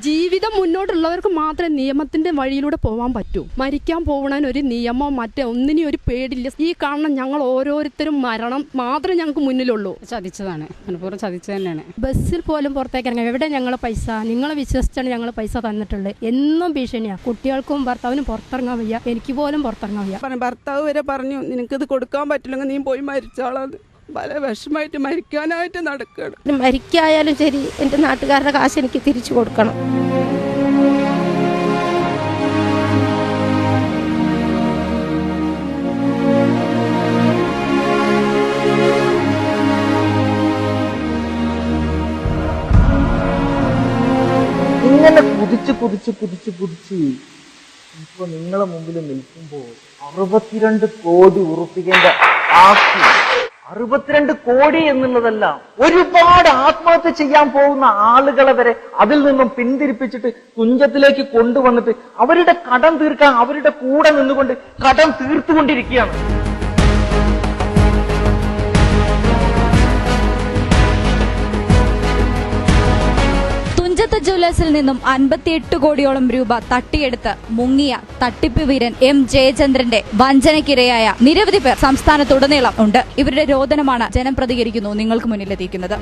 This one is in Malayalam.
ജീവിതം മുന്നോട്ടുള്ളവർക്ക് മാത്രമേ നിയമത്തിന്റെ വഴിയിലൂടെ പോകാൻ പറ്റൂ. മരിക്കാൻ പോകണ ഒരു നിയമം മറ്റേ ഒന്നിനും ഒരു പേടില്ല. ഈ കാണുന്ന ഞങ്ങൾ ഓരോരുത്തരും മരണം മാത്രമേ ഞങ്ങൾക്ക് മുന്നിലുള്ളൂ. ചതിച്ചതാണ്. മനഃപൂർവം ചതിച്ചത് തന്നെയാണ്. ബസ്സിൽ പോലും പുറത്തേക്ക് ഇറങ്ങാം എവിടെ ഞങ്ങളെ പൈസ? നിങ്ങളെ വിശ്വസിച്ചാണ് ഞങ്ങൾ പൈസ തന്നിട്ടുള്ളത്. എന്നും ഭീഷണിയാണ് കുട്ടികൾക്കും ഭർത്താവിനും പുറത്തിറങ്ങാൻ വയ്യ. എനിക്ക് പോലും പുറത്തിറങ്ങാൻ വയ്യ. ഭർത്താവ് വരെ പറഞ്ഞു നിനക്കിത് കൊടുക്കാൻ പറ്റില്ലെങ്കിൽ നീ പോയി മരിച്ചോളാന്ന് പല വിഷമായിട്ട് മരിക്കാനായിട്ട് നടക്കുകയാണ് ഇനി മരിക്കായാലും ശരി എന്റെ നാട്ടുകാരുടെ കാശ് എനിക്ക് തിരിച്ചു കൊടുക്കണം. ഇങ്ങനെ കുതിച്ച് കുതിച്ച് കുതിച്ച് കുതിച്ച് ഇപ്പൊ നിങ്ങളെ മുമ്പിൽ നിൽക്കുമ്പോൾ അറുപത്തിരണ്ട് കോടി ഉറപ്പിക്കേണ്ട ആസ്തി അറുപത്തിരണ്ട് കോടി എന്നുള്ളതല്ല ഒരുപാട് ആത്മഹത്യ ചെയ്യാൻ പോകുന്ന ആളുകളെ വരെ അതിൽ നിന്നും പിന്തിരിപ്പിച്ചിട്ട് കുഞ്ചത്തിലേക്ക് കൊണ്ടുവന്നിട്ട് അവരുടെ കടം തീർക്കാൻ അവരുടെ കൂടെ നിന്നുകൊണ്ട് കടം തീർത്തുകൊണ്ടിരിക്കുകയാണ്. തുഞ്ചത്ത് ജ്വല്ലേഴ്സിൽ നിന്നും അൻപത്തിയെട്ട് കോടിയോളം രൂപ തട്ടിയെടുത്ത് മുങ്ങിയ തട്ടിപ്പ് വീരൻ എം ജയചന്ദ്രന്റെ വഞ്ചനയ്ക്കിരയായ നിരവധി പേർ സംസ്ഥാനത്തുടനീളം ഉണ്ട്. ഇവരുടെ രോദനമാണ് ജനം പ്രതികരിക്കുന്നു. നിങ്ങൾക്ക് മുന്നിലെത്തിക്കുന്നത്.